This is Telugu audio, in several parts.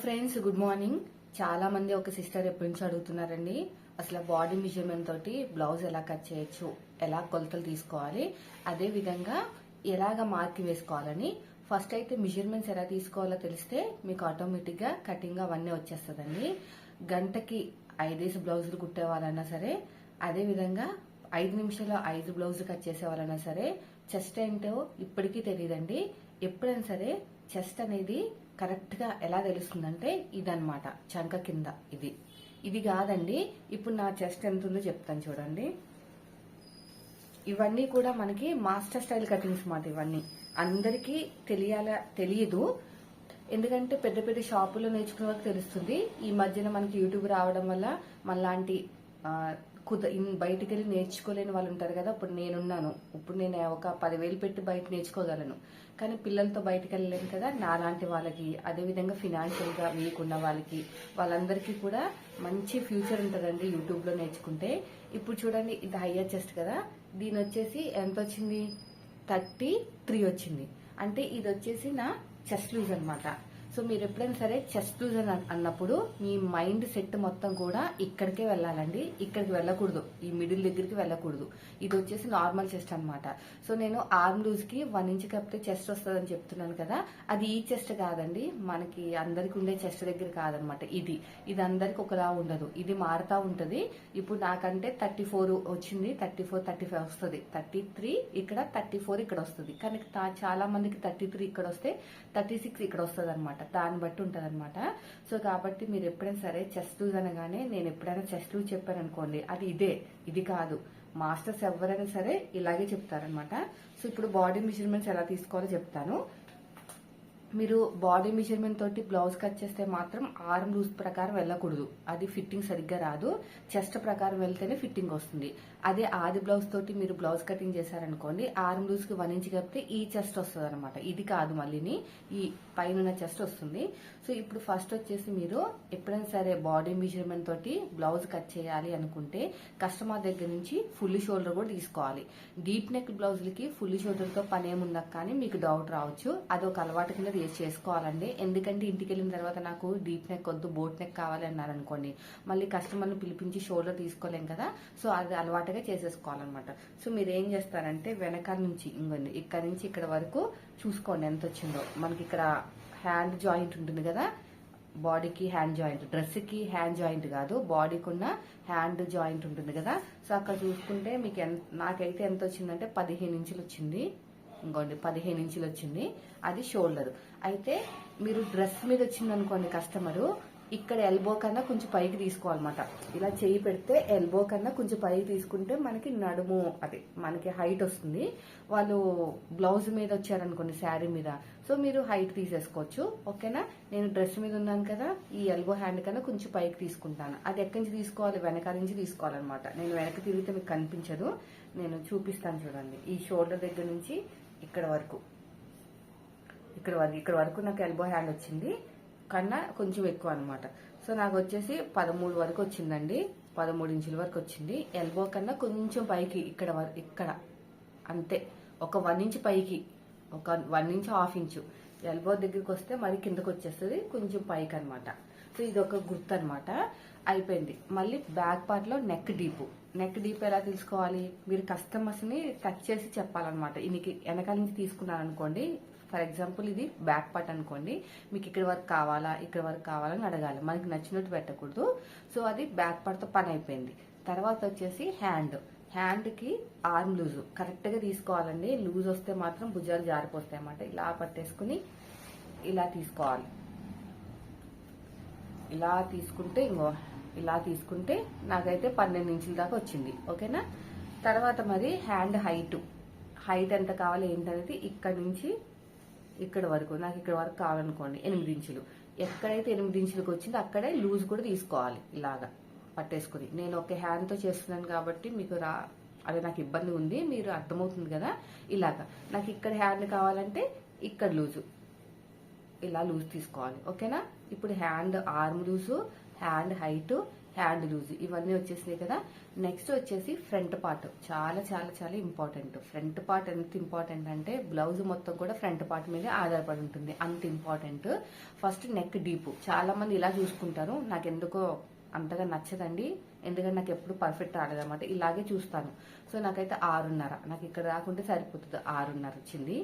ఫ్రెండ్స్ గుడ్ మార్నింగ్ చాలా మంది ఒక సిస్టర్ ఎప్పటి నుంచి అడుగుతున్నారండి. అసలు బాడీ మెజర్మెంట్ తోటి బ్లౌజ్ ఎలా కట్ చేయొచ్చు? ఎలా కొలతలు తీసుకోవాలి? అదే విధంగా ఎలాగ మార్క్ వేసుకోవాలని. ఫస్ట్ అయితే మెజర్మెంట్స్ ఎలా తీసుకోవాలో తెలిస్తే మీకు ఆటోమేటిక్గా కటింగ్ అవన్నీ వచ్చేస్తుందండి. గంటకి ఐదేసి బ్లౌజులు కుట్టే సరే అదే విధంగా ఐదు నిమిషాల్లో ఐదు బ్లౌజులు కట్ చేసే సరే చెస్ట్ ఏంటో ఇప్పటికీ తెలియదండి ఎప్పుడైనా సరే చెస్ట్ అనేది కరెక్ట్గా ఎలా తెలుస్తుందంటే ఇదనమాట చంక కింద ఇది. ఇది కాదండి ఇప్పుడు నా చెస్ట్ ఎంత ఉందో చెప్తాను చూడండి. ఇవన్నీ కూడా మనకి మాస్టర్ స్టైల్ కటింగ్స్ మాట ఇవన్నీ. అందరికీ తెలియాల తెలియదు ఎందుకంటే పెద్ద పెద్ద షాపుల్లో నేర్చుకునే వాళ్ళకి తెలుస్తుంది. ఈ మధ్యన మనకి యూట్యూబ్ రావడం వల్ల మనలాంటి కుద బయటికి వెళ్ళి నేర్చుకోలేని వాళ్ళు ఉంటారు కదా ఇప్పుడు నేనున్నాను. ఇప్పుడు నేను ఒక పదివేలు పెట్టి బయట నేర్చుకోగలను. కానీ పిల్లలతో బయటకు వెళ్ళలేను కదా నాలాంటి వాళ్ళకి అదేవిధంగా ఫినాన్షియల్గా వీక్ ఉన్న వాళ్ళకి వాళ్ళందరికీ కూడా మంచి ఫ్యూచర్ ఉంటుందండి యూట్యూబ్లో నేర్చుకుంటే. ఇప్పుడు చూడండి ఇది హయ్యర్ చెస్ట్ కదా దీని వచ్చేసి ఎంత వచ్చింది థర్టీ త్రీ వచ్చింది. అంటే ఇది వచ్చేసి నా చెస్ట్ లూజ్ అనమాట సో మీరు ఎప్పుడైనా సరే చెస్ట్ లూజ్ అని అన్నప్పుడు మీ మైండ్ సెట్ మొత్తం కూడా ఇక్కడికే వెళ్ళాలండి. ఇక్కడికి వెళ్ళకూడదు. ఈ మిడిల్ దగ్గరికి వెళ్ళకూడదు. ఇది వచ్చేసి నార్మల్ చెస్ట్ అన్నమాట. సో నేను ఆర్మ్ లూజ్కి వన్ ఇంచ్ కప్పితే చెస్ట్ వస్తుందని చెప్తున్నాను కదా అది ఈ చెస్ట్ కాదండి. మనకి అందరికి ఉండే చెస్ట్ దగ్గర కాదనమాట ఇది. ఇది అందరికి ఒకలా ఉండదు. ఇది మారుతా ఉంటది. ఇప్పుడు నాకంటే థర్టీ ఫోర్ వచ్చింది. థర్టీ ఫోర్ థర్టీ ఫైవ్ వస్తుంది. థర్టీ త్రీ ఇక్కడ థర్టీ ఫోర్ ఇక్కడ వస్తుంది. కానీ చాలా మందికి థర్టీ త్రీ ఇక్కడ వస్తే థర్టీ సిక్స్ ఇక్కడ వస్తుంది అనమాట దాన్ని బట్టి ఉంటుంది అనమాట సో కాబట్టి మీరు ఎప్పుడైనా సరే చెస్ట్ లూజ్ అనగానే నేను ఎప్పుడైనా చెస్ట్ లూజ్ చెప్పాను అనుకోండి అది ఇదే ఇది కాదు. మాస్టర్స్ ఎవరైనా సరే ఇలాగే చెప్తారనమాట సో ఇప్పుడు బాడీ మెజర్మెంట్స్ ఎలా తీసుకోవాలో చెప్తాను. మీరు బాడీ మెజర్మెంట్ తోటి బ్లౌజ్ కట్ చేస్తే మాత్రం ఆర్మ్ లూజ్ ప్రకారం వెళ్ళకూడదు. అది ఫిట్టింగ్ సరిగ్గా రాదు. చెస్ట్ ప్రకారం వెళ్తేనే ఫిట్టింగ్ వస్తుంది. అదే ఆది బ్లౌజ్ తోటి మీరు బ్లౌజ్ కటింగ్ చేశారనుకోండి ఆర్మ్ లూజ్కి వన్ ఇంచ్ కప్పితే ఈ చెస్ట్ వస్తుంది అనమాట ఇది కాదు మళ్ళీని. ఈ పైన చెస్ట్ వస్తుంది. సో ఇప్పుడు ఫస్ట్ వచ్చేసి మీరు ఎప్పుడైనా సరే బాడీ మెజర్మెంట్ తోటి బ్లౌజ్ కట్ చేయాలి అనుకుంటే కస్టమర్ దగ్గర నుంచి ఫుల్ షోల్డర్ కూడా తీసుకోవాలి. డీప్ నెక్ బ్లౌజ్లకి ఫుల్ షోల్డర్తో పని ఏముందా కానీ మీకు డౌట్ రావచ్చు. అది ఒక అలవాటు కింద చేసి చేసుకోవాలండి. ఎందుకంటే ఇంటికి వెళ్ళిన తర్వాత నాకు డీప్ నెక్ వద్దు బోట్ నెక్ కావాలన్నారు అనుకోండి మళ్ళీ కస్టమర్ని పిలిపించి షోల్డర్ తీసుకోలేం కదా సో అది అలవాటుగా చేసేసుకోవాలన్నమాట. సో మీరు ఏం చేస్తారంటే వెనకాల నుంచి ఇంకొండి ఇక్కడ నుంచి ఇక్కడ వరకు చూసుకోండి ఎంత వచ్చిందో. మనకి ఇక్కడ హ్యాండ్ జాయింట్ ఉంటుంది కదా బాడీకి హ్యాండ్ జాయింట్ డ్రెస్కి హ్యాండ్ జాయింట్ కాదు బాడీకి ఉన్న హ్యాండ్ జాయింట్ ఉంటుంది కదా సో అక్కడ చూసుకుంటే మీకు ఎంత నాకైతే ఎంత వచ్చిందంటే పదిహేను ఇంచులు వచ్చింది ఇంకోండి పదిహేను ఇంచులు వచ్చింది. అది షోల్డర్ అయితే మీరు డ్రెస్ మీద వచ్చింది అనుకోండి కస్టమరు ఇక్కడ ఎల్బో కన్నా కొంచెం పైకి తీసుకోవాలన్నమాట. ఇలా చేయి పెడితే ఎల్బో కన్నా కొంచెం పైకి తీసుకుంటే మనకి నడుము అది మనకి హైట్ వస్తుంది. వాళ్ళు బ్లౌజ్ మీద వచ్చారనుకోండి శారీ మీద. సో మీరు హైట్ తీసేసుకోవచ్చు. ఓకేనా? నేను డ్రెస్ మీద ఉన్నాను కదా ఈ ఎల్బో హ్యాండ్ కన్నా కొంచెం పైకి తీసుకుంటాను. అది ఎక్కడి నుంచి తీసుకోవాలి? వెనకాల నుంచి తీసుకోవాలన్నమాట. నేను వెనక తిరిగితే మీకు కనిపించదు. నేను చూపిస్తాను చూడండి. ఈ షోల్డర్ దగ్గర నుంచి ఇక్కడ వరకు. ఇక్కడ వరకు ఇక్కడ వరకు నాకు ఎల్బో హ్యాండ్ వచ్చింది. కన్నా కొంచెం ఎక్కువ అనమాట సో నాకు వచ్చేసి పదమూడు వరకు వచ్చిందండి. పదమూడు ఇంచుల వరకు వచ్చింది. ఎల్బో కన్నా కొంచెం పైకి ఇక్కడ ఇక్కడ. అంతే. ఒక వన్ ఇంచ్ పైకి. ఒక one inch half inch elbow దగ్గరికి వస్తే మరి కిందకు వచ్చేస్తుంది. కొంచెం పైకి అనమాట సో ఇది ఒక గుర్తు అనమాట అయిపోయింది. మళ్ళీ బ్యాక్ పార్ట్లో నెక్ డీప్. నెక్ డీప్ ఎలా తీసుకోవాలి? మీరు కస్టమర్స్ని టచ్ చేసి చెప్పాలన్నమాట. ఇనికి వెనకాల నుంచి తీసుకున్నారనుకోండి ఫర్ ఎగ్జాంపుల్ ఇది బ్యాక్ పార్ట్ అనుకోండి మీకు ఇక్కడ వరకు కావాలా ఇక్కడ వరకు కావాలని అడగాలి. మనకి నచ్చినట్టు పెట్టకూడదు. సో అది బ్యాక్ పార్ట్తో పని అయిపోయింది. తర్వాత వచ్చేసి హ్యాండ్. హ్యాండ్కి ఆర్మ్ లూజ్. కరెక్ట్గా తీసుకోవాలండి. లూజ్ వస్తే మాత్రం భుజాలు జారిపోతాయి అన్నమాట ఇలా పట్టేసుకుని ఇలా తీసుకోవాలి. ఇలా తీసుకుంటే ఇంకో ఇలా తీసుకుంటే నాకైతే పన్నెండు ఇంచుల దాకా వచ్చింది. ఓకేనా? తర్వాత మరి హ్యాండ్ హైట్. హైట్ ఎంత కావాలి ఏంటనేది ఇక్కడ నుంచి ఇక్కడ వరకు నాకు ఇక్కడ వరకు కావాలనుకోండి ఎనిమిది ఇంచులు. ఎక్కడైతే ఎనిమిది ఇంచులకు వచ్చిందో అక్కడే లూజ్ కూడా తీసుకోవాలి ఇలాగా పట్టేసుకుని. నేను ఒక హ్యాండ్తో చేస్తున్నాను కాబట్టి మీకు రా అది నాకు ఇబ్బంది ఉంది మీరు అర్థమవుతుంది కదా? ఇలాగా. నాకు ఇక్కడ హ్యాండ్ కావాలంటే ఇక్కడ లూజు. ఇలా లూజ్ తీసుకోవాలి. ఓకేనా? ఇప్పుడు hand arm loose hand height hand loose ఇవన్నీ వచ్చేసినాయి కదా. నెక్స్ట్ వచ్చేసి ఫ్రంట్ పార్ట్ చాలా చాలా చాలా ఇంపార్టెంట్ ఫ్రంట్ పార్ట్ ఎంత ఇంపార్టెంట్ అంటే బ్లౌజ్ మొత్తం కూడా ఫ్రంట్ పార్ట్ మీదే ఆధారపడి ఉంటుంది. అంత ఇంపార్టెంట్ ఫస్ట్ నెక్ డీప్ చాలా మంది ఇలా చూసుకుంటారు. నాకు ఎందుకో అంతగా నచ్చదండి. ఎందుకంటే నాకు ఎప్పుడు పర్ఫెక్ట్ రాలేదన్నమాట. ఇలాగే చూస్తాను. సో నాకైతే ఆరున్నర. నాకు ఇక్కడ రాకుంటే సరిపోతుంది. ఆరున్నర వచ్చింది.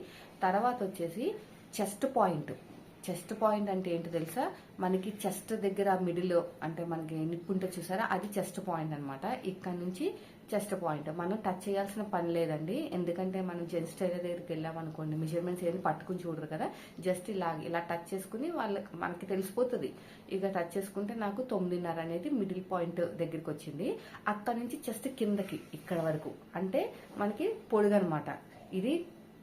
తర్వాత వచ్చేసి చెస్ట్ పాయింట్ చెస్ట్ పాయింట్ అంటే ఏంటి తెలుసా? మనకి చెస్ట్ దగ్గర మిడిల్ అంటే మనకి నిప్పుంటే చూసారా? అది చెస్ట్ పాయింట్ అనమాట ఇక్కడ నుంచి చెస్ట్ పాయింట్. మనం టచ్ చేయాల్సిన పని లేదండి. ఎందుకంటే మనం జెంట్స్ టైలర్ దగ్గరికి వెళ్ళాం అనుకోండి మెజర్మెంట్స్ ఏది పట్టుకుని చూడరు కదా. జస్ట్ ఇలా ఇలా టచ్ చేసుకుని వాళ్ళకి మనకి తెలిసిపోతుంది. ఇక టచ్ చేసుకుంటే నాకు తొమ్మిదిన్నర అనేది మిడిల్ పాయింట్ దగ్గరికి వచ్చింది. అక్కడ నుంచి చెస్ట్ కిందకి ఇక్కడ వరకు. అంటే మనకి పొడుగనమాట ఇది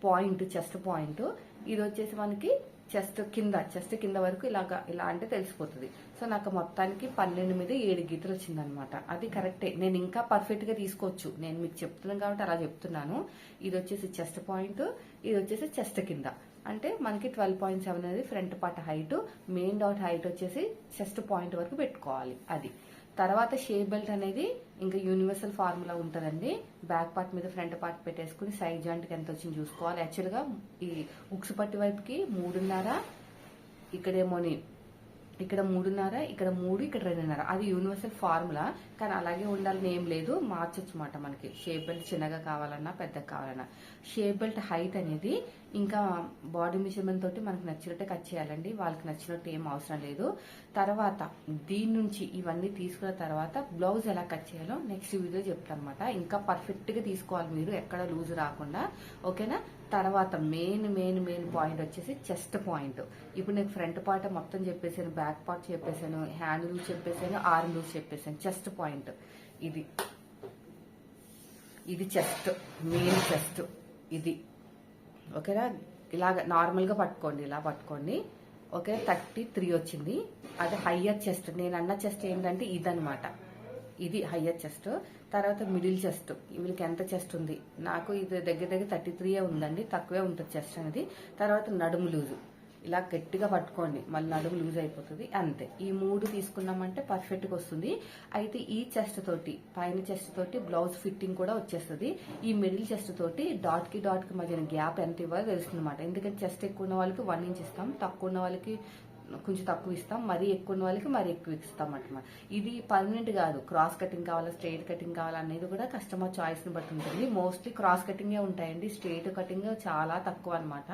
పాయింట్ చెస్ట్ పాయింట్. ఇది వచ్చేసి మనకి చెస్ట్ కింద చెస్ట్ కింద వరకు ఇలాగా ఇలా అంటే తెలిసిపోతుంది. సో నాకు మొత్తానికి పన్నెండు మీద ఏడు గీతలు వచ్చిందనమాట అది కరెక్టే. నేను ఇంకా పర్ఫెక్ట్గా తీసుకోవచ్చు. నేను మీకు చెప్తున్నాను కాబట్టి అలా చెప్తున్నాను. ఇది వచ్చేసి చెస్ట్ పాయింట్ ఇది వచ్చేసి చెస్ట్ కింద. అంటే మనకి ట్వెల్వ్ పాయింట్ సెవెన్ అనేది front part height main dot height వచ్చేసి చెస్ట్ పాయింట్ వరకు పెట్టుకోవాలి. అది. తర్వాత షేప్ బెల్ట్ అనేది ఇంకా యూనివర్సల్ ఫార్ములా ఉంటుందండి. బ్యాక్ పార్ట్ మీద ఫ్రంట్ పార్ట్ పెట్టేసుకుని సైడ్ జాయింట్కి ఎంత వచ్చింది చూసుకోవాలి. యాక్చువల్గా ఈ ఉక్సు పట్టి వైపుకి మూడున్నర ఇక్కడేమోని ఇక్కడ మూడున్నర ఇక్కడ మూడు ఇక్కడ రెండున్నర. అది యూనివర్సల్ ఫార్ములా కానీ అలాగే ఉండాలని ఏం లేదు. మార్చొచ్చు మాట మనకి. షేప్ బెల్ట్ చిన్నగా కావాలన్నా పెద్దగా కావాలన్నా. షేప్ బెల్ట్ హైట్ అనేది ఇంకా బాడీ మెజర్మెంట్ తోటి మనకు నచ్చినట్టే కట్ చేయాలండి. వాళ్ళకి నచ్చినట్టు ఏం అవసరం లేదు. తర్వాత దీని నుంచి ఇవన్నీ తీసుకున్న తర్వాత బ్లౌజ్ ఎలా కట్ చేయాలో నెక్స్ట్ వీడియో చెప్తాను అనమాట ఇంకా పర్ఫెక్ట్గా తీసుకోవాలి మీరు. ఎక్కడ లూజ్ రాకుండా. ఓకేనా తర్వాత మెయిన్ మెయిన్ మెయిన్ పాయింట్ వచ్చేసి చెస్ట్ పాయింట్ ఇప్పుడు నేను ఫ్రంట్ పార్ట్ మొత్తం చెప్పేసాను బ్యాక్ పార్ట్ చెప్పేసాను హ్యాండ్ లూజ్ చెప్పేసాను ఆర్మ్ లూజ్ చెప్పేసాను చెస్ట్ పాయింట్ ఇది. ఇది చెస్ట్ మెయిన్ చెస్ట్ ఇది. ఓకేనా? ఇలాగ నార్మల్గా పట్టుకోండి ఇలా పట్టుకోండి. ఓకే? థర్టీ త్రీ వచ్చింది. అది హయ్యర్ చెస్ట్ నేను అన్న చెస్ట్ ఏంటంటే ఇదనమాట ఇది హయ్యర్ చెస్ట్ తర్వాత మిడిల్ చెస్ట్ వీళ్ళకి ఎంత చెస్ట్ ఉంది? నాకు ఇది దగ్గర దగ్గర థర్టీ త్రీయే ఉందండి. తక్కువే ఉంటుంది చెస్ట్ అనేది. తర్వాత నడుము లూజు. ఇలా గట్టిగా పట్టుకోండి. మళ్ళీ నడుము లూజ్ అయిపోతుంది. అంతే. ఈ మూడు తీసుకున్నామంటే పర్ఫెక్ట్గా వస్తుంది. అయితే ఈ చెస్ట్ తోటి పైన చెస్ట్ తోటి బ్లౌజ్ ఫిట్టింగ్ కూడా వచ్చేస్తుంది. ఈ మిడిల్ చెస్ట్ తోటి డాట్కి డాట్కి మధ్యన గ్యాప్ ఎంత ఇవ్వాలో తెలుస్తుంది ఎందుకంటే చెస్ట్ ఎక్కువ ఉన్న వాళ్ళకి వన్ ఇంచ్ ఇస్తాం. తక్కువ ఉన్న వాళ్ళకి కొంచెం తక్కువ ఇస్తాం మరీ ఎక్కువ ఉన్న వాళ్ళకి మరీ ఎక్కువ ఇస్తాం అన్నమాట ఇది పర్మనెంట్ కాదు. క్రాస్ కటింగ్ కావాలా స్ట్రైట్ కటింగ్ కావాలా అనేది కూడా కస్టమర్ చాయిస్ని బట్టి ఉంటుంది. మోస్ట్లీ క్రాస్ కటింగే ఉంటాయండి. స్ట్రైట్ కటింగ్ చాలా తక్కువ అనమాట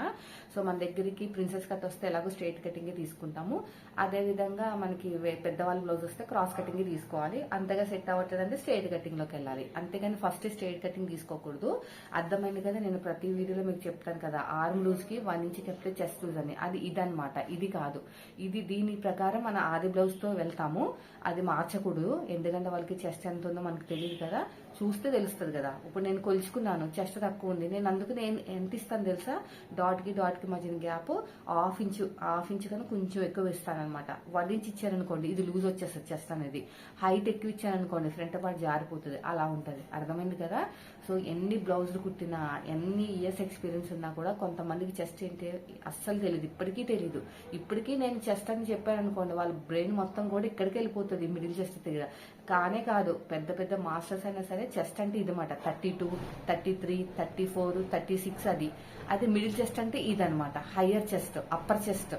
సో మన దగ్గరికి ప్రిన్సెస్ కట్ వస్తే ఎలాగో స్ట్రైట్ కటింగే తీసుకుంటాము. అదే విధంగా మనకి పెద్దవాళ్ళ బ్లౌజ్ వస్తే క్రాస్ కటింగ్ తీసుకోవాలి. అంతగా సెట్ అవ్వట్లేదంటే స్ట్రైట్ కటింగ్లోకి వెళ్ళాలి. అంతేగాని ఫస్ట్ స్ట్రైట్ కటింగ్ తీసుకోకూడదు. అర్థమైంది కదా నేను ప్రతి వీడియోలో మీకు చెప్తాను కదా. ఆర్మ్ లూజ్కి వన్ ఇంచ్ కెప్తే చెస్ట్ లూజ్ అని. అది ఇదన్నమాట. ఇది కాదు. ఇది దీని ప్రకారం మన ఆది బ్లౌజ్తో వెళ్తాము. అది మార్చకూడదు. ఎందుకంటే వాళ్ళకి చెస్ట్ ఎంత ఉందో మనకు తెలియదు కదా. చూస్తే తెలుస్తుంది కదా. ఇప్పుడు నేను కొలుచుకున్నాను. చెస్ట్ తక్కువ ఉంది. నేను అందుకు నేను ఎంత ఇస్తాను తెలుసా? డాట్కి డాట్కి మధ్యన gap half inch half inch కన్నా కొంచెం ఎక్కువ ఇస్తాను అనమాట వన్ ఇంచ్ ఇచ్చారనుకోండి ఇది లూజ్ వచ్చేస్తుంది చెస్ట్ అనేది. హైట్ ఎక్కువ ఇచ్చారనుకోండి ఫ్రంట్ పార్ట్ జారిపోతుంది. అలా ఉంటది. అర్థమైంది కదా? సో ఎన్ని బ్లౌజులు కుట్టినా ఎన్ని ఇయర్స్ ఎక్స్పీరియన్స్ ఉన్నా కూడా కొంతమందికి చెస్ట్ ఏంటి అస్సలు తెలియదు ఇప్పటికీ తెలియదు ఇప్పటికీ నేను చెస్ట్ అని చెప్పాను అనుకోండి వాళ్ళ బ్రెయిన్ మొత్తం కూడా ఇక్కడికి వెళ్ళిపోతుంది మిడిల్ చెస్ట్ దగ్గర. కానే కాదు పెద్ద పెద్ద మాస్టర్స్ అయినా సరే చెస్ట్ అంటే ఇదమాట thirty two thirty three thirty four thirty six అది. అది మిడిల్ చెస్ట్ అంటే ఇదనమాట హయ్యర్ చెస్ట్ అప్పర్ చెస్ట్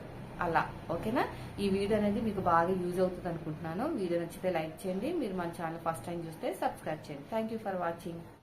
అలా. ఓకేనా? ఈ వీడియో అనేది మీకు బాగా యూజ్ అవుతుంది అనుకుంటున్నాను. వీడియో నచ్చితే లైక్ చేయండి. మీరు మన ఛానల్ ఫస్ట్ టైం చూస్తే సబ్స్క్రైబ్ చేయండి. Thank you for watching